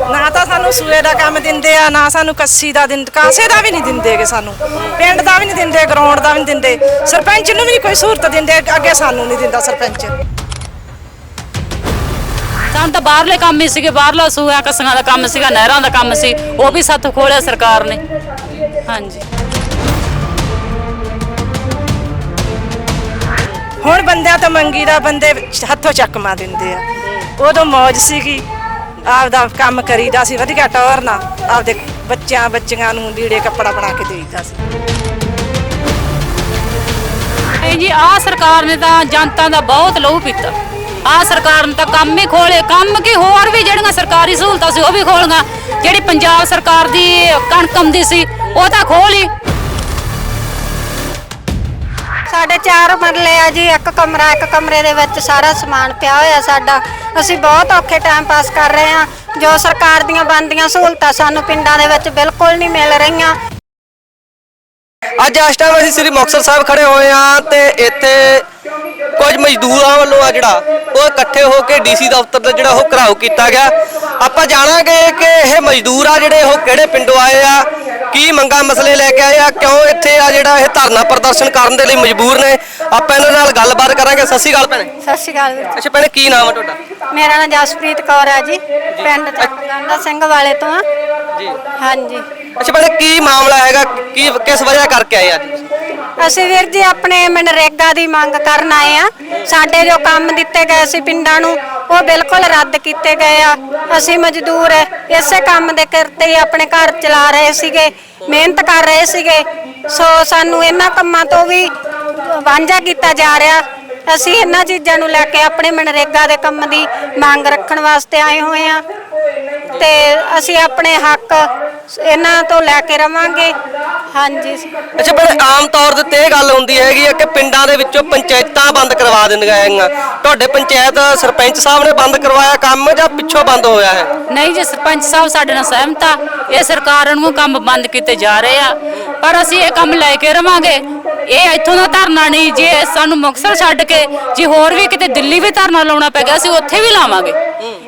ਨਾ ਤਾਂ ਸਾਨੂੰ ਸੂਏ ਦਾ ਕੰਮ ਦਿੰਦੇ ਆ ਨਾ ਸਾਨੂੰ ਕੱਸੀ ਦਾ ਦਿੰਦੇ ਕਾਸੇ ਦਾ ਵੀ ਨਹੀਂ ਦਿੰਦੇਗੇ ਸਾਨੂੰ। ਪਿੰਡ ਦਾ ਵੀ ਨਹੀਂ ਦਿੰਦੇ ਗਰਾਊਂਡ ਦਾ ਵੀ ਨਹੀਂ ਦਿੰਦੇ। ਸਰਪੰਚ ਨੂੰ ਵੀ ਨਹੀਂ ਕੋਈ ਸਹੂਲਤ ਦਿੰਦੇ ਅੱਗੇ ਸਾਨੂੰ ਨਹੀਂ ਦਿੰਦਾ ਸਰਪੰਚ। ਸਾਨੂੰ ਤਾਂ ਬਾਹਰਲੇ ਕੰਮ ਹੀ ਸੀਗੇ ਬਾਹਰਲਾ ਸੂਆ ਕਸੀਆਂ ਦਾ ਕੰਮ ਸੀਗਾ ਨਹਿਰਾਂ ਦਾ ਕੰਮ ਸੀ ਉਹ ਵੀ ਸੱਤ ਖੋਲਿਆ ਸਰਕਾਰ ਨੇ। ਹਾਂਜੀ। ਹੁਣ ਬੰਦਿਆਂ ਤੋਂ ਮੰਗੀ ਦਾ ਬੰਦੇ ਹੱਥੋਂ ਚੱਕਮਾ ਦਿੰਦੇ ਆ। ਉਦੋਂ ਮੌਜ ਸੀਗੀ ਆਪਦਾ ਕੰਮ ਕਰੀਦਾ ਸੀ, ਵਧੀਆ ਟੌਰ ਨਾਲ ਆਪਦੇ ਬੱਚਿਆਂ, ਬੱਚੀਆਂ ਨੂੰ ਲੀੜੇ ਕੱਪੜਾ ਬਣਾ ਕੇ ਦੇਈਦਾ ਸੀ। ਇਹ ਜੀ, ਆਹ ਸਰਕਾਰ ਨੇ ਤਾਂ ਜਨਤਾ ਦਾ ਬਹੁਤ ਲਹੂ ਪੀਤਾ। ਆਹ ਸਰਕਾਰ ਨੇ ਤਾਂ ਕੰਮ ਹੀ ਖੋਲੇ ਕੰਮ ਕੀ, ਹੋਰ ਵੀ ਜਿਹੜੀਆਂ ਸਰਕਾਰੀ ਸਹੂਲਤਾਂ ਸੀ, ਉਹ ਵੀ ਖੋਲੀਆਂ ਜਿਹੜੀ ਪੰਜਾਬ ਸਰਕਾਰ ਦੀ ਕਣਕ ਆਉਂਦੀ ਸੀ, ਉਹ ਤਾਂ ਖੋਲ ਹੀ। ਸਾਡੇ ਚਾਰ ਮਰਲੇ ਆ ਜੀ, ਇੱਕ ਕਮਰਾ, ਇੱਕ ਕਮਰੇ ਦੇ ਵਿੱਚ ਸਾਰਾ ਸਮਾਨ ਪਿਆ ਹੋਇਆ ਸਾਡਾ। ਅਸੀਂ ਬਹੁਤ ਔਖੇ ਟਾਈਮ ਪਾਸ ਕਰ ਰਹੇ ਹਾਂ। ਜੋ ਸਰਕਾਰ ਦੀਆਂ ਬਣਦੀਆਂ ਸਹੂਲਤਾਂ ਸਾਨੂੰ ਪਿੰਡਾਂ ਦੇ ਵਿੱਚ ਬਿਲਕੁਲ ਨਹੀਂ ਮਿਲ ਰਹੀਆਂ। ਅੱਜ ਇਸ ਟਾਈਮ ਅਸੀਂ ਸ੍ਰੀ ਮੁਕਤਸਰ ਸਾਹਿਬ ਖੜੇ ਹੋਏ ਆ ਤੇ ਇੱਥੇ ਕੁਝ ਮਜ਼ਦੂਰਾਂ ਵੱਲੋਂ ਆ ਜਿਹੜਾ ਉਹ ਇਕੱਠੇ ਹੋ ਕੇ ਡੀਸੀ ਦਫ਼ਤਰ ਦਾ ਜਿਹੜਾ ਉਹ ਘਰਾਓ ਕੀਤਾ ਗਿਆ। ਆਪਾਂ ਜਾਣਾਂਗੇ ਕਿ ਇਹ ਮਜ਼ਦੂਰ ਆ ਜਿਹੜੇ ਉਹ ਕਿਹੜੇ ਪਿੰਡੋਂ ਆਏ ਆ ਕੀ ਮੰਗਾ ਮਸਲੇ ਲੈ ਕੇ ਆਏ ਆ? ਕਿਉਂ ਇੱਥੇ ਆ ਜਿਹੜਾ ਇਹ ਧਰਨਾ ਪ੍ਰਦਰਸ਼ਨ ਕਰਨ ਦੇ ਲਈ ਮਜਬੂਰ ਨੇ? ਆਪਾਂ ਇਹਨਾਂ ਨਾਲ ਗੱਲਬਾਤ ਕਰਾਂਗੇ। ਸਤਿ ਸ਼੍ਰੀ ਅਕਾਲ ਭੈਣੇ। ਸਤਿ ਸ਼੍ਰੀ ਅਕਾਲ ਵੀਰ ਅੱਛਾ ਭੈਣੇ ਕੀ ਨਾਮ ਆ ਤੁਹਾਡਾ? ਮੇਰਾ ਨਾਮ ਜਸਪ੍ਰੀਤ ਕੌਰ ਹੈ ਜੀ। ਪਿੰਡ ਚੰਗਾਂਦਾ ਸਿੰਘ ਵਾਲੇ ਤੋਂ ਆ। ਜੀ। ਹਾਂਜੀ। ਅੱਛਾ ਭੈਣੇ ਕੀ ਮਾਮਲਾ ਹੈਗਾ? ਕੀ ਕਿਸ ਵਜ੍ਹਾ ਕਰਕੇ ਆਏ ਅੱਜ? ਅਸੀਂ ਵੀਰ ਜੀ ਆਪਣੇ ਮਨਰੇਗਾ ਦੀ ਮੰਗ ਕਰਨ ਆਏ ਆ। ਸਾਡੇ ਜੋ ਕੰਮ ਦਿੱਤੇ ਗਏ ਸੀ ਪਿੰਡਾਂ ਨੂੰ ਉਹ ਬਿਲਕੁਲ ਰੱਦ ਕੀਤੇ ਗਏ ਆ। ਅਸੀਂ ਮਜ਼ਦੂਰ ਇਸੇ ਕੰਮ ਦੇ ਕਰਤੇ ਹੀ ਆਪਣੇ ਘਰ ਚਲਾ ਰਹੇ ਸੀਗੇ। ਮਿਹਨਤ ਕਰ ਰਹੇ ਸੀਗੇ। ਸੋ ਸਾਨੂੰ ਇਹਨਾਂ ਕੰਮਾਂ ਤੋਂ ਵੀ ਵਾਂਝਾ ਕੀਤਾ ਜਾ ਰਿਹਾ। ਅਸੀਂ ਇਹਨਾਂ ਚੀਜ਼ਾਂ ਨੂੰ ਲੈ ਕੇ ਆਪਣੇ ਮਨਰੇਗਾ ਦੇ ਕੰਮ ਦੀ ਮੰਗ ਰੱਖਣ ਵਾਸਤੇ ਆਏ ਹੋਏ ਆ। ਤੇ ਅਸੀਂ ਆਪਣੇ ਹੱਕ ਇਹਨਾਂ ਤੋਂ ਲੈ ਕੇ ਰਵਾਂਗੇ। ਹਾਂਜੀ। ਅੱਛਾ ਪਰ ਆਮ ਤੌਰ ਉੱਤੇ ਇਹ ਗੱਲ ਹੁੰਦੀ ਹੈਗੀ ਆ ਕਿ ਪਿੰਡਾਂ ਦੇ ਵਿੱਚੋਂ ਪੰਚਾਇਤਾਂ ਬੰਦ ਕਰਵਾ ਦਿੰਦੀਆਂ ਹੈਗੀਆਂ। ਤੁਹਾਡੇ ਪੰਚਾਇਤ ਸਰਪੰਚ ਸਾਹਿਬ ਨੇ ਬੰਦ ਕਰਵਾਇਆ ਕੰਮ ਜਾਂ ਪਿੱਛੋਂ ਬੰਦ ਹੋਇਆ ਹੈ? ਨਹੀਂ ਜੀ ਸਰਪੰਚ ਸਾਹਿਬ ਸਾਡੇ ਨਾਲ ਸਹਿਮਤ ਆ। ਇਹ ਸਰਕਾਰ ਨੂੰ ਕੰਮ ਬੰਦ ਕੀਤੇ ਜਾ ਰਹੇ ਆ। ਪਰ ਅਸੀਂ ਇਹ ਕੰਮ ਲੈ ਕੇ ਰਵਾਂਗੇ। ਇਹ ਇੱਥੋਂ ਦਾ ਧਰਨਾ ਨਹੀਂ ਜੇ ਸਾਨੂੰ ਮੁਕਤਸਰ ਛੱਡ ਕੇ ਜੇ ਹੋਰ ਵੀ ਕਿਤੇ ਦਿੱਲੀ ਵੀ ਧਰਨਾ ਲਾਉਣਾ ਪੈ ਗਿਆ ਅਸੀਂ ਉੱਥੇ ਵੀ ਲਾਵਾਂਗੇ।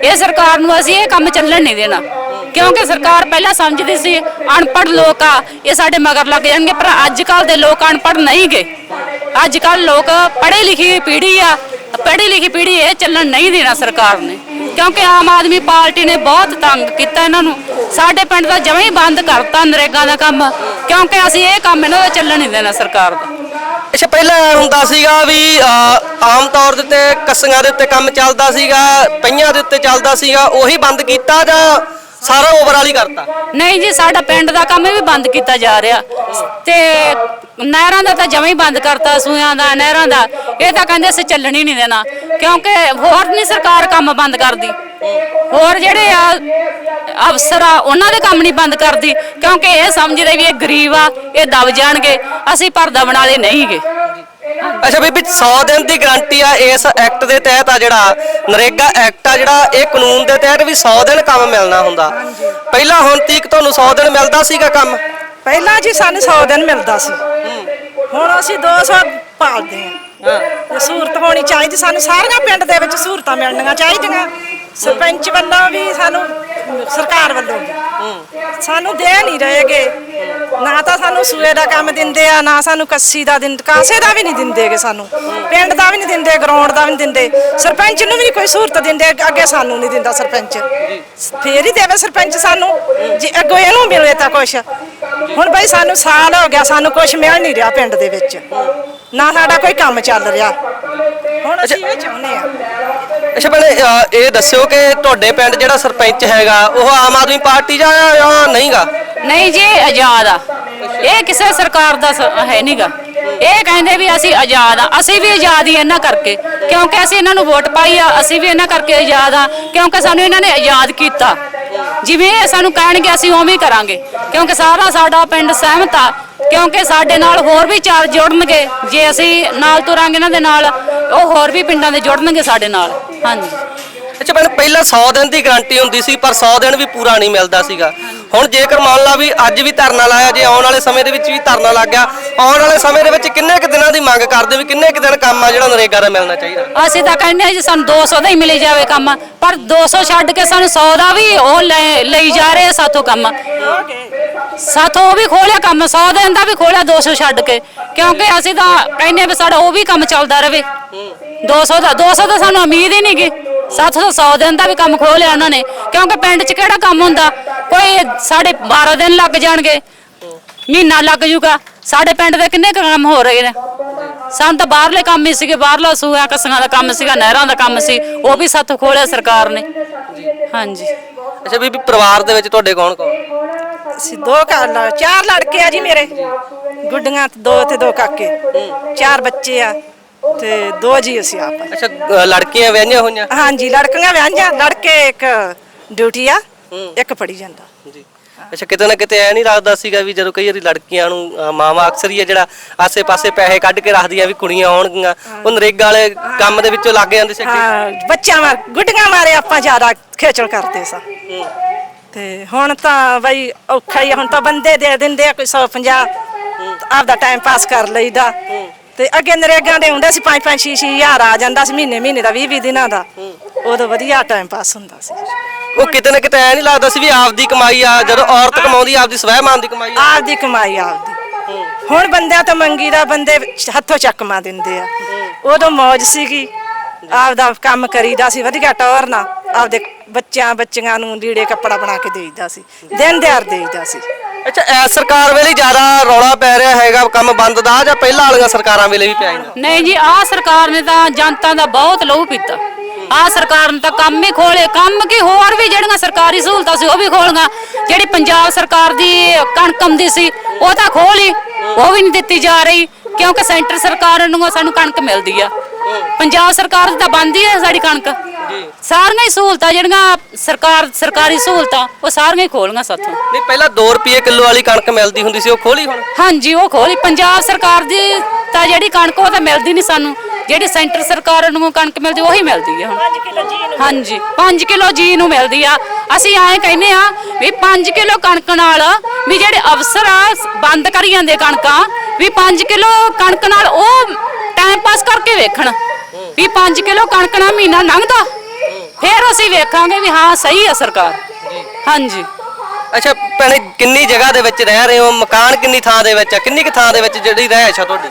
ਇਹ ਸਰਕਾਰ ਨੂੰ ਅਸੀਂ ਇਹ ਕੰਮ ਚੱਲਣ ਨਹੀਂ ਦੇਣਾ। ਕਿਉਂਕਿ ਸਰਕਾਰ ਪਹਿਲਾਂ ਸਮਝਦੀ ਸੀ, ਅਨਪੜ੍ਹ ਲੋਕ ਆ, ਇਹ ਸਾਡੇ ਮਗਰ ਲੱਗ ਜਾਣਗੇ, ਪਰ ਅੱਜ ਕੱਲ ਦੇ ਲੋਕ ਅਨਪੜ੍ਹ ਨਹੀਂ ਗੇ। ਅੱਜ ਕੱਲ ਲੋਕ ਪੜ੍ਹੇ ਲਿਖੀ ਪੀੜ੍ਹੀ ਆ ਪੜ੍ਹੀ ਲਿਖੀ ਪੀੜ੍ਹੀ ਇਹ ਚੱਲਣ ਨਹੀਂ ਦੇਣਾ ਸਰਕਾਰ ਨੇ। ਕਿਉਂਕਿ ਆਮ ਆਦਮੀ ਪਾਰਟੀ ਨੇ ਬਹੁਤ ਤੰਗ ਕੀਤਾ ਇਹਨਾਂ ਨੂੰ। ਸਾਡੇ ਪਿੰਡ ਦਾ ਜਮਾਂ ਹੀ ਬੰਦ ਕਰਤਾ ਨਰੇਗਾ ਦਾ ਕੰਮ, ਕਿਉਂਕਿ ਅਸੀਂ ਇਹ ਕੰਮ ਇਹਨਾਂ ਦਾ ਚੱਲਣ ਨਹੀਂ ਦੇਣਾ ਸਰਕਾਰ ਦਾ। ਅੱਛਾ, ਪਹਿਲਾਂ ਐਂ ਹੁੰਦਾ ਸੀਗਾ ਵੀ ਆਮ ਤੌਰ ਦੇ ਉੱਤੇ ਕੱਸੀਆਂ ਦੇ ਉੱਤੇ ਕੰਮ ਚੱਲਦਾ ਸੀਗਾ ਪਈਆਂ ਦੇ ਉੱਤੇ ਚੱਲਦਾ ਸੀਗਾ, ਉਹੀ ਬੰਦ ਕੀਤਾ ਜਾਂ ਸਾਰਾ ਓਵਰਆਲ ਹੀ ਕਰਤਾ। ਨਹੀਂ ਜੀ, ਸਾਡਾ ਪਿੰਡ ਦਾ ਕੰਮ ਵੀ ਬੰਦ ਕੀਤਾ ਜਾ ਰਿਹਾ। ਤੇ ਨਹਿਰਾਂ ਦਾ ਤਾਂ ਜਮਾਂ ਹੀ ਬੰਦ ਕਰਤਾ ਸੂਆਂ ਦਾ, ਨਹਿਰਾਂ ਦਾ। ਇਹ ਤਾਂ ਕਹਿੰਦੇ ਅਸੀਂ ਚੱਲਣ ਹੀ ਨਹੀਂ ਦੇਣਾ। ਕਿਉਂਕਿ ਹੋਰ ਨਹੀਂ ਸਰਕਾਰ ਕੰਮ ਬੰਦ ਕਰਦੀ। ਹੋਰ ਜਿਹੜੇ ਆ ਅਫਸਰ ਆ, ਉਹਨਾਂ ਦੇ ਕੰਮ ਨਹੀਂ ਬੰਦ ਕਰਦੀ। ਕਿਉਂਕਿ ਇਹ ਸਮਝਦੇ ਵੀ ਇਹ ਗਰੀਬ ਆ, ਇਹ ਦਬ ਜਾਣਗੇ। ਅਸੀਂ ਪਰਦਾ ਬਣਾ ਦੇ ਨਹੀਂਗੇ। ਅੱਛਾ ਬੀਬੀ 100 ਦਿਨ ਦੀ ਗਾਰੰਟੀ ਆ ਇਸ ਐਕਟ ਦੇ ਤਹਿਤ ਆ ਜਿਹੜਾ ਨਰੇਗਾ ਐਕਟ ਆ ਜਿਹੜਾ ਇਹ ਕਾਨੂੰਨ ਦੇ ਤਹਿਤ ਵੀ 100 ਦਿਨ ਕੰਮ ਮਿਲਣਾ ਹੁੰਦਾ। ਪਹਿਲਾਂ ਹੁਣ ਤੀਕ ਤੁਹਾਨੂੰ 100 ਦਿਨ ਮਿਲਦਾ ਸੀਗਾ ਕੰਮ? ਪਹਿਲਾਂ ਜੀ ਸਾਨੂੰ 100 ਦਿਨ ਮਿਲਦਾ ਸੀ। ਹੁਣ ਅਸੀਂ 200 ਪਾਲਦੇ ਆ ਇਹ ਸਹੂਲਤ ਹੋਣੀ ਚਾਹੀਦੀ ਸਾਨੂੰ ਸਾਰੀਆਂ ਪਿੰਡ ਦੇ ਵਿੱਚ ਸਹੂਲਤਾਂ ਮਿਲਣੀਆਂ ਚਾਹੀਦੀਆਂ। ਸਰਪੰਚ ਵੱਲੋਂ ਵੀ ਸਾਨੂੰ ਸਰਕਾਰ ਵੱਲੋਂ ਵੀ। ਸਾਨੂੰ ਦੇ ਨਹੀਂ ਰਹੇਗੇ ਨਾ ਤਾਂ ਸਾਨੂੰ ਸੂਏ ਦਾ ਕੰਮ ਦਿੰਦੇ ਆ ਨਾ ਸਾਨੂੰ ਕੱਸੀ ਦਾ ਦਿੰਦੇ ਕਾਸੇ ਦਾ ਵੀ ਨਹੀਂ ਦਿੰਦੇਗੇ ਸਾਨੂੰ। ਪਿੰਡ ਦਾ ਵੀ ਨਹੀਂ ਦਿੰਦੇ ਗਰਾਊਂਡ ਦਾ ਵੀ ਨਹੀਂ ਦਿੰਦੇ। ਸਰਪੰਚ ਨੂੰ ਵੀ ਨਹੀਂ ਕੋਈ ਸਹੂਲਤ ਦਿੰਦੇ ਅੱਗੇ ਸਾਨੂੰ ਨਹੀਂ ਦਿੰਦਾ ਸਰਪੰਚ। ਫੇਰ ਹੀ ਦੇਵੇ ਸਰਪੰਚ ਸਾਨੂੰ ਜੇ ਅੱਗੋਂ ਇਹਨੂੰ ਮਿਲੇ ਤਾਂ ਕੁਛ। ਹੁਣ ਬਈ ਸਾਨੂੰ ਸਾਲ ਹੋ ਗਿਆ ਸਾਨੂੰ ਕੁਝ ਮਿਲ ਨਹੀਂ ਰਿਹਾ ਪਿੰਡ ਦੇ ਵਿੱਚ। ਨਾ ਸਾਡਾ ਕੋਈ ਕੰਮ ਚੱਲ ਰਿਹਾ। ਹੁਣ ਅਸੀਂ ਇਹ ਚਾਹੁੰਦੇ ਆ। ਅੱਛਾ ਭੈਣੇ ਇਹ ਦੱਸਿਓ ਕਿ ਤੁਹਾਡੇ ਪਿੰਡ ਜਿਹੜਾ ਸਰਪੰਚ ਹੈਗਾ, ਉਹ ਆਮ ਆਦਮੀ ਪਾਰਟੀ ਦਾ ਜਾਂ ਨਹੀਂਗਾ? ਨਹੀਂ ਜੀ, ਆਜ਼ਾਦ ਆ। ਇਹ ਕਿਸੇ ਸਰਕਾਰ ਦਾ ਸ- ਹੈ ਨਹੀਂਗਾ। ਇਹ ਕਹਿੰਦੇ ਵੀ ਅਸੀਂ ਆਜ਼ਾਦ ਆ। ਅਸੀਂ ਵੀ ਆਜ਼ਾਦ ਹੀ ਇਹਨਾਂ ਕਰਕੇ। ਕਿਉਂਕਿ ਅਸੀਂ ਇਹਨਾਂ ਨੂੰ ਵੋਟ ਪਾਈ ਆ, ਅਸੀਂ ਵੀ ਇਹਨਾਂ ਕਰਕੇ ਆਜ਼ਾਦ ਆ। ਕਿਉਂਕਿ ਸਾਨੂੰ ਇਹਨਾਂ ਨੇ ਆਜ਼ਾਦ ਕੀਤਾ। ਜਿਵੇਂ ਇਹ ਸਾਨੂੰ ਕਹਿਣਗੇ, ਅਸੀਂ ਉਵੇਂ ਹੀ ਕਰਾਂਗੇ। ਕਿਉਂਕਿ ਸਾਰਾ ਸਾਡਾ ਪਿੰਡ ਸਹਿਮਤ ਆ। ਕਿਉਂਕਿ ਸਾਡੇ ਨਾਲ ਹੋਰ ਵੀ ਚਾਰ ਜੁੜਨਗੇ। ਜੇ ਅਸੀਂ ਨਾਲ ਤੁਰਾਂਗੇ ਇਹਨਾਂ ਦੇ ਨਾਲ ਉਹ ਹੋਰ ਵੀ ਪਿੰਡਾਂ ਦੇ ਜੁੜਨਗੇ ਸਾਡੇ ਨਾਲ। ਹਾਂਜੀ। ਅੱਛਾ ਭੈਣ ਪਹਿਲਾਂ 100 ਦਿਨ ਦੀ ਗਾਰੰਟੀ ਹੁੰਦੀ ਸੀ ਪਰ 100 ਦਿਨ ਵੀ ਪੂਰਾ ਨਹੀਂ ਮਿਲਦਾ ਸੀਗਾ। ਹੁਣ ਜੇਕਰ ਮੰਨ ਲਾ ਵੀ ਅੱਜ ਵੀ ਧਰਨਾ ਲਾਇਆ ਜੇ ਆਉਣ ਵਾਲੇ ਸਮੇਂ ਦੇ ਵਿੱਚ ਵੀ ਧਰਨਾ ਲੱਗ ਗਿਆ ਆਉਣ ਵਾਲੇ ਸਮੇਂ ਦੇ ਵਿੱਚ ਕਿੰਨੇ ਕੁ ਦਿਨਾਂ ਦੀ ਮੰਗ ਕਰਦੇ ਵੀ ਕਿੰਨੇ ਕੁ ਦਿਨ ਕੰਮ ਆ ਜਿਹੜਾ ਨਰੇਗਾ ਦਾ ਮਿਲਣਾ ਚਾਹੀਦਾ? ਅਸੀਂ ਤਾਂ ਕਹਿੰਦੇ ਹਾਂ ਜੀ ਸਾਨੂੰ 200 ਦਾ ਹੀ ਮਿਲੀ ਜਾਵੇ ਕੰਮ ਪਰ 200 ਛੱਡ ਕੇ ਸਾਨੂੰ 100 ਦਾ ਵੀ ਉਹ ਲੈ- ਲਈ ਜਾ ਰਹੇ ਸਾਥੋਂ ਕੰਮ। ਸਾਥੋਂ ਉਹ ਵੀ ਖੋਲਿਆ ਕੰਮ 100 ਦਿਨ ਦਾ ਵੀ ਖੋਲਿਆ 200 ਛੱਡ ਕੇ। ਕਿਉਂਕਿ ਅਸੀਂ ਤਾਂ ਕਹਿੰਦੇ ਵੀ ਸਾਡਾ ਉਹ ਵੀ ਕੰਮ ਚੱਲਦਾ ਰਵੇ 200 ਦਾ 200 ਦਾ ਸਾਨੂੰ ਉਮੀਦ ਹੀ ਨਹੀਂ ਗੀ। ਸਾਥੋਂ ਤਾਂ 100 ਦਿਨ ਦਾ ਵੀ ਕੰਮ ਖੋਲਿਆ ਉਹਨਾਂ ਨੇ। ਕਿਉਂਕਿ ਪਿੰਡ 'ਚ ਕਿਹੜਾ ਕੰਮ ਹੁੰਦਾ? ਕੋਈ ਸਾਡੇ 12 ਦਿਨ ਲੱਗ ਜਾਣਗੇ। ਮਹੀਨਾ ਲੱਗ ਜੂਗਾ ਸਾਡੇ ਪਿੰਡ ਦੇ ਕਿੰਨੇ ਕੰਮ ਹੋ ਰਹੇ ਨੇ? ਸਾਨੂੰ ਤਾਂ ਬਾਹਰਲੇ ਕੰਮ ਹੀ ਸੀਗੇ ਬਾਹਰਲਾ ਸੂਆ ਕਸੀਆਂ ਦਾ ਕੰਮ ਸੀਗਾ ਨਹਿਰਾਂ ਦਾ ਕੰਮ ਸੀ ਉਹ ਵੀ ਸਾਥੋਂ ਖੋਲਿਆ ਸਰਕਾਰ ਨੇ। ਹਾਂਜੀ। ਅੱਛਾ ਬੀਬੀ ਪਰਿਵਾਰ ਦੇ ਵਿੱਚ ਤੁਹਾਡੇ ਕੌਣ ਕੌਣ? ਅਸੀਂ ਦੋ ਘਰ ਚਾਰ ਲੜਕੇ ਆ ਜੀ ਮੇਰੇ। ਗੁੱਡੀਆਂ ਤੇ ਦੋ ਤੇ ਦੋ ਕਾਕੇ। ਚਾਰ ਬੱਚੇ ਆ ਤੇ ਦੋ ਜੀ ਅਸੀਂ ਆਪ। ਅੱਛਾ ਅ, ਲੜਕੀਆਂ ਵਿਆਹੀਆਂ ਹੋਈਆਂ? ਹਾਂਜੀ ਲੜਕੀਆਂ ਵਿਆਹੀਆਂ ਲੜਕੇ ਇੱਕ ਡਿਊਟੀ ਆ ਇੱਕ ਪੜੀ ਜਾਂਦਾ। ਜੀ। ਅੱਛਾ ਕਿਤੇ ਨਾ ਕਿਤੇ ਐ ਨਹੀਂ ਲੱਗਦਾ ਸੀਗਾ ਵੀ ਜਦੋਂ ਕਈ ਵਾਰੀ ਲੜਕੀਆਂ ਨੂੰ ਮਾਵਾਂ ਅਕਸਰ ਹੀ ਆ ਜਿਹੜਾ ਆਸੇ-ਪਾਸੇ ਪੈਸੇ ਕੱਢ ਕੇ ਰੱਖਦੀਆਂ ਵੀ ਕੁੜੀਆਂ ਆਉਣਗੀਆਂ ਉਹ ਨਰੇਗਾ ਵਾਲੇ ਕੰਮ ਦੇ ਵਿੱਚੋਂ ਲੱਗ ਜਾਂਦੇ ਸੀ ਹਾਂ ਬੱਚਿਆਂ ਮਾਰ ਗੁੱਡੀਆਂ ਮਾਰੇ ਆਪਾਂ ਜ਼ਿਆਦਾ ਖੇਚਲ ਕਰਦੇ ਸਾਂ। ਤੇ ਹੁਣ ਤਾਂ ਬਈ ਔਖਾ ਹੀ ਆ, ਹੁਣ ਤਾਂ ਬੰਦੇ ਦੇ ਦਿੰਦੇ ਆ ਕੋਈ 150 ਆਪਦਾ ਟਾਈਮ ਪਾਸ ਕਰ ਲਈਦਾ। ਤੇ ਅੱਗੇ ਨਰੇਗਾ ਦੇ ਹੁੰਦੇ ਸੀ 5 5 6 ਹਜ਼ਾਰ ਆ ਜਾਂਦਾ ਸੀ ਮਹੀਨੇ ਮਹੀਨੇ ਦਾ 20 20 ਦਿਨਾਂ ਦਾ। ਉਦੋਂ ਵਧੀਆ ਟਾਈਮ ਪਾਸ ਹੁੰਦਾ ਸੀ। ਉਹ ਕਿਤੇ ਨਾ ਕਿਤੇ ਐ ਨਹੀਂ ਲੱਗਦਾ ਸੀ ਵੀ ਆਪਦੀ ਕਮਾਈ ਆ ਜਦੋਂ ਔਰਤ ਕਮਾਉਂਦੀ ਆਪਦੀ ਸਵੈਮਾਨ ਦੀ ਕਮਾਈ ਆ। ਆਪਦੀ ਕਮਾਈ ਆਪਦੀ। ਹੁਣ ਬੰਦਿਆਂ ਤੋਂ ਮੰਗੀ ਦਾ ਬੰਦੇ ਹੱਥੋਂ ਚੱਕਮਾ ਦਿੰਦੇ ਆ। ਉਦੋਂ ਮौज ਸੀਗੀ। ਆਪਦਾ ਕੰਮ ਕਰੀਦਾ ਸੀ ਵਧੀਆ ਟੌਰ ਨਾਲ ਆਪਦੇ ਬੱਚਿਆਂ ਬੱਚੀਆਂ ਨੂੰ ਲੀੜੇ ਕੱਪੜਾ ਬਣਾ ਕੇ ਦੇਈਦਾ ਸੀ। ਦਿਨ ਦਿਹਾੜ ਦੇਈਦਾ ਸੀ। ਅੱਛਾ ਐ ਸਰਕਾਰ ਵੇਲੇ ਜ਼ਿਆਦਾ ਰੌਲਾ ਪੈ ਰਿਹਾ ਹੈਗਾ ਕੰਮ ਬੰਦ ਦਾ ਜਾਂ ਪਹਿਲਾਂ ਵਾਲੀਆਂ ਸਰਕਾਰਾਂ ਵੇਲੇ ਵੀ ਪਿਆ ਨਹੀਂ ਜੀ ਆਹ ਸਰਕਾਰ ਨੇ ਤਾਂ ਜਨਤਾ ਦਾ ਬਹੁਤ ਲਹੂ ਪੀਤਾ। ਆਹ ਸਰਕਾਰ ਨੇ ਤਾਂ ਕੰਮ ਹੀ ਖੋਲੇ ਕੰਮ ਕੀ ਹੋਰ ਵੀ ਜਿਹੜੀਆਂ ਸਰਕਾਰੀ ਸਹੂਲਤਾਂ ਸੀ ਉਹ ਵੀ ਖੋਲੀਆਂ ਜਿਹੜੀ ਪੰਜਾਬ ਸਰਕਾਰ ਦੀ ਕਣਕ ਆਉਂਦੀ ਸੀ ਉਹ ਤਾਂ ਖੋਲੀ ਉਹ ਵੀ ਨਹੀਂ ਦਿੱਤੀ ਜਾ ਰਹੀ ਕਿਉਂਕਿ ਸੈਂਟਰ ਸਰਕਾਰ ਨੂੰ ਸਾਨੂੰ ਕਣਕ ਮਿਲਦੀ ਆ। ਪੰਜਾਬ ਸਰਕਾਰ ਦੀ ਤਾਂ ਬੰਦ ਹੀ ਹੈ ਸਾਡੀ ਕਣਕ। ਸਾਰੀਆਂ ਹੀ ਸਹੂਲਤਾਂ ਜਿਹੜੀਆਂ ਸਰਕਾਰ ਸਰਕਾਰੀ ਸਹੂਲਤਾਂ ਉਹ ਸਾਰੀਆਂ ਹੀ ਖੋਲੀਆਂ ਸਾਥੋਂ। ਨਹੀਂ ਪਹਿਲਾਂ 2 ਰੁਪਏ ਕਿਲੋ ਵਾਲੀ ਕਣਕ ਮਿਲਦੀ ਹੁੰਦੀ ਸੀ ਉਹ ਖੋਲੀ ਹੁਣ? ਹਾਂਜੀ ਉਹ ਖੋਲੀ ਪੰਜਾਬ ਸਰਕਾਰ ਦੀ ਤਾਂ ਜਿਹੜੀ ਕਣਕ ਉਹ ਤਾਂ ਮਿਲਦੀ ਨਹੀਂ ਸਾਨੂੰ। ਜਿਹੜੀ ਸੈਂਟਰ ਸਰਕਾਰ ਨੂੰ ਕਣਕ ਮਿਲਦੀ ਉਹੀ ਮਿਲਦੀ ਹੈ ਹਾਂਜੀ 5 ਕਿਲੋ ਜੀ ਨੂੰ ਮਿਲਦੀ ਆ। ਅਸੀਂ ਐਂ ਕਹਿੰਦੇ ਆ ਵੀ 5 ਕਿਲੋ ਕਣਕ ਨਾਲ ਵੀ ਜਿਹੜੇ ਅਫਸਰ ਆ ਬੰਦ ਕਰੀ ਜਾਂਦੇ ਕਣਕਾਂ ਵੀ 5 ਕਿਲੋ ਕਣਕ ਨਾਲ ਉਹ ਟਾਈਮ ਪਾਸ ਕਰਕੇ ਵੇਖਣ ਵੀ 5 ਕਿਲੋ ਕਣਕ ਨਾਲ ਮਹੀਨਾ ਲੰਘਦਾ। ਫੇਰ ਅਸੀਂ ਵੇਖਾਂਗੇ ਵੀ ਹਾਂ ਸਹੀ ਆ ਸਰਕਾਰ। ਹਾਂਜੀ। ਅੱਛਾ ਭੈਣੇ ਕਿੰਨੀ ਜਗ੍ਹਾ ਦੇ ਵਿੱਚ ਰਹਿ ਰਹੇ ਹੋ? ਮਕਾਨ ਕਿੰਨੀ ਥਾਂ ਦੇ ਵਿੱਚ ਆ? ਕਿੰਨੀ ਕੁ ਥਾਂ ਦੇ ਵਿੱਚ ਜਿਹੜੀ ਰਹਿائش ਆ ਤੁਹਾਡੀ?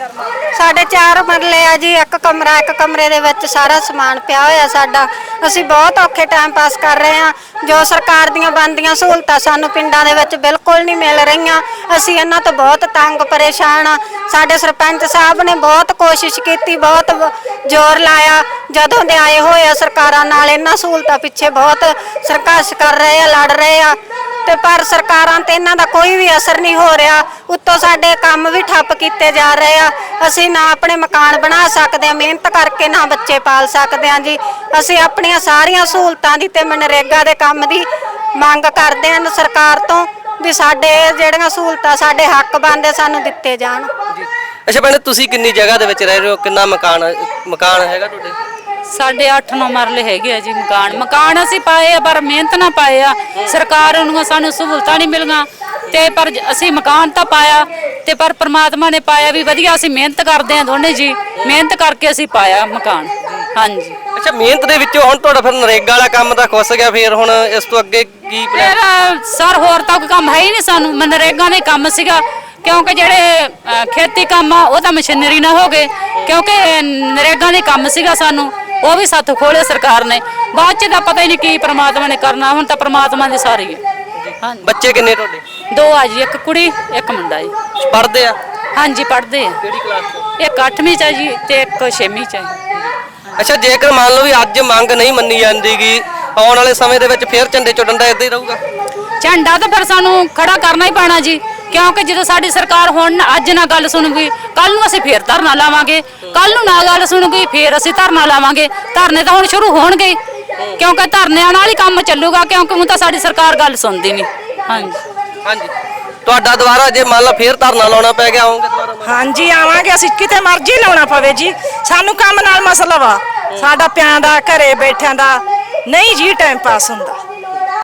ਸਾਡੇ ਚਾਰ ਮਰਲੇ ਆ ਜੀ, ਇੱਕ ਕਮਰਾ, ਇੱਕ ਕਮਰੇ ਦੇ ਵਿੱਚ ਸਾਰਾ ਸਮਾਨ ਪਿਆ ਹੋਇਆ ਸਾਡਾ। ਅਸੀਂ ਬਹੁਤ ਔਖੇ ਟਾਈਮ ਪਾਸ ਕਰ ਰਹੇ ਹਾਂ। ਜੋ ਸਰਕਾਰ ਦੀਆਂ ਬੰਦੀਆਂ ਸਹੂਲਤਾਂ ਸਾਨੂੰ ਪਿੰਡਾਂ ਦੇ ਵਿੱਚ ਬਿਲਕੁਲ ਨਹੀਂ ਮਿਲ ਰਹੀਆਂ, ਅਸੀਂ ਇਹਨਾਂ ਤੋਂ ਬਹੁਤ ਤੰਗ, ਪਰੇਸ਼ਾਨ ਆ ਸਾਡੇ ਸਰਪੰਚ ਸਾਹਿਬ ਨੇ ਬਹੁਤ ਕੋਸ਼ਿਸ਼ ਕੀਤੀ, ਬਹੁਤ ਜ਼ੋਰ ਲਾਇਆ। ਜਦੋਂ ਦੇ ਆਏ ਹੋਏ ਆ ਸਰਕਾਰਾਂ ਨਾਲ, ਇਹਨਾਂ ਸਹੂਲਤਾਂ ਪਿੱਛੇ ਬਹੁਤ ਸਰਕਸ਼ ਕਰ ਰਹੇ ਆ, ਲੜ ਰਹੇ ਆ। ਤੇ ਪਰ ਸਰਕਾਰਾਂ ਤੇ ਇਹਨਾਂ ਦਾ ਕੋਈ ਵੀ ਅਸਰ ਨਹੀਂ ਹੋ ਰਿਹਾ। ਉੱਤੋਂ ਸਾਡੇ ਕੰਮ ਵੀ ਠੱਪ ਕੀਤੇ ਜਾ ਰਹੇ ਆ। ਅਸੀਂ ਨਾ ਆਪਣੇ ਮਕਾਨ ਬਣਾ ਸਕਦੇ ਆ, ਮਿਹਨਤ ਕਰਕੇ ਨਾ ਬੱਚੇ ਪਾਲ ਸਕਦੇ ਆ ਜੀ। ਅਸੀਂ ਆਪਣੀਆਂ ਸਾਰੀਆਂ ਸਹੂਲਤਾਂ ਦੀ ਤੇ ਮਨਰੇਗਾ ਦੇ ਕੰਮ ਦੀ ਮੰਗ ਕਰਦੇ ਹਨ ਸਰਕਾਰ ਤੋਂ ਵੀ ਸਾਡੇ ਜਿਹੜੀਆਂ ਸਹੂਲਤਾਂ ਸਾਡੇ ਹੱਕ ਬਣਦੇ ਸਾਨੂੰ ਦਿੱਤੇ ਜਾਣ। ਅੱਛਾ ਭੈਣੇ, ਤੁਸੀਂ ਕਿੰਨੀ ਜਗ੍ਹਾ ਦੇ ਵਿੱਚ ਰਹਿ ਰਹੇ ਹੋ? ਕਿੰਨਾ ਮਕਾਨ ਮਕਾਨ ਹੈਗਾ ਤੁਹਾਡੇ? ਸਾਡੇ 8-9 ਮਰਲੇ ਹੈਗੇ ਆ ਜੀ ਮਕਾਨ। ਮਕਾਨ ਅਸੀਂ ਪਾਏ ਆ ਪਰ ਮਿਹਨਤ ਨਾਲ ਪਾਏ ਆ। ਸਰਕਾਰ ਨੂੰ ਸਾਨੂੰ ਸਹੂਲਤਾਂ ਨਹੀਂ ਮਿਲੀਆਂ। ਤੇ ਪਰ ਜ- ਅਸੀਂ ਮਕਾਨ ਤਾਂ ਪਾਇਆ ਤੇ ਪਰ ਪ੍ਰਮਾਤਮਾ ਨੇ ਪਾਇਆ ਵੀ ਵਧੀਆ ਅਸੀਂ ਮਿਹਨਤ ਕਰਦੇ ਆ ਦੋਨੇ ਜੀ। ਮਿਹਨਤ ਕਰਕੇ ਅਸੀਂ ਪਾਇਆ ਮਕਾਨ। ਹਾਂਜੀ। ਅੱਛਾ ਮਿਹਨਤ ਦੇ ਵਿੱਚੋਂ ਹੁਣ ਤੁਹਾਡਾ ਫਿਰ ਨਰੇਗਾ ਵਾਲਾ ਕੰਮ ਤਾਂ ਖੁੱਸ ਗਿਆ ਫਿਰ ਹੁਣ ਇਸ ਤੋਂ ਅੱਗੇ ਕੀ? ਫਿਰ ਸਰ ਹੋਰ ਤਾਂ ਕੋਈ ਕੰਮ ਹੈ ਹੀ ਨਹੀਂ ਸਾਨੂੰ। ਮਨਰੇਗਾ ਦੇ ਕੰਮ ਸੀਗਾ ਕਿਉਂਕਿ ਜਿਹੜੇ ਅ, ਖੇਤੀ ਕੰਮ ਆ ਉਹ ਤਾਂ ਮਸ਼ੀਨਰੀ ਨਾਲ ਹੋ ਗਏ। ਕਿਉਂਕਿ ਨਰੇਗਾ ਦੇ ਕੰਮ ਸੀਗਾ ਸਾਨੂੰ। ਉਹ ਵੀ ਸਾਥੋਂ ਖੋਲੇ ਸਰਕਾਰ ਨੇ। ਬਾਅਦ ਚ ਤਾਂ ਪਤਾ ਹੀ ਨਹੀਂ ਕੀ ਪ੍ਰਮਾਤਮਾ ਨੇ ਕਰਨਾ ਹੁਣ ਤਾਂ ਪ੍ਰਮਾਤਮਾ ਦੀ ਸਾਰੀ ਹੈ। ਹਾਂਜੀ। ਬੱਚੇ ਕਿੰਨੇ ਤੁਹਾਡੇ? ਦੋ ਆ ਜੀ ਇੱਕ ਕੁੜੀ ਇੱਕ ਮੁੰਡਾ ਜੀ। ਪੜ੍ਹਦੇ ਆ? ਹਾਂਜੀ ਪੜ੍ਹਦੇ ਆ। ਕਿਹੜੀ ਕਲਾਸ ਇੱਕ 8ਵੀਂ ਚ ਆ ਜੀ ਤੇ ਇੱਕ 6ਵੀਂ ਚ ਆ ਅੱਛਾ ਜੇਕਰ ਮੰਨ ਲਓ ਵੀ ਅੱਜ ਮੰਗ ਨਹੀਂ ਮੰਨੀ ਜਾਂਦੀਗੀ ਆਉਣ ਵਾਲੇ ਸਮੇਂ ਦੇ ਵਿੱਚ ਫਿਰ ਝੰਡੇ ਚੋਂ ਡੰਡਾ ਇੱਦਾਂ ਹੀ ਰਹੂਗਾ? ਝੰਡਾ ਤਾਂ ਫਿਰ ਸਾਨੂੰ ਖੜਾ ਕਰਨਾ ਹੀ ਪੈਣਾ ਜੀ। ਕਿਉਂਕਿ ਜਦੋਂ ਸਾਡੀ ਸਰਕਾਰ ਹੁਣ ਅੱਜ ਨਾ ਗੱਲ ਸੁਣੂਗੀ ਕੱਲ ਨੂੰ ਅਸੀਂ ਫੇਰ ਧਰਨਾ ਲਾਵਾਂਗੇ। ਕੱਲ ਨੂੰ ਨਾ ਗੱਲ ਸੁਣੂਗੀ ਫੇਰ ਅਸੀਂ ਧਰਨਾ ਲਾਵਾਂਗੇ। ਧਰਨੇ ਤਾਂ ਹੁਣ ਸ਼ੁਰੂ ਹੋਣਗੇ। ਕਿਉਂਕਿ ਧਰਨਿਆਂ ਨਾਲ ਹੀ ਕੰਮ ਚੱਲੂਗਾ ਕਿਉਂਕਿ ਹੁਣ ਤਾਂ ਸਾਡੀ ਸਰਕਾਰ ਗੱਲ ਸੁਣਦੀ ਨਹੀਂ। ਹਾਂਜੀ। ਹਾਂਜੀ। ਤੁਹਾਡਾ ਦੁਬਾਰਾ ਜੇ ਮੰਨ ਲਾ ਫਿਰ ਧਰਨਾ ਲਾਉਣਾ ਪੈ ਗਿਆ ਆਉਂਗੇ ਦੁਬਾਰਾ ਹਾਂਜੀ ਆਵਾਂਗੇ ਅਸੀਂ ਕਿਤੇ ਮਰਜ਼ੀ ਲਾਉਣਾ ਪਵੇ ਜੀ। ਸਾਨੂੰ ਕੰਮ ਨਾਲ ਮਸਲਾ ਵਾ ਸਾਡਾ ਪਿਆਂ ਦਾ ਘਰੇ ਬੈਠਿਆਂ ਦਾ। ਨਹੀਂ ਜੀ ਟਾਈਮ ਪਾਸ ਹੁੰਦਾ।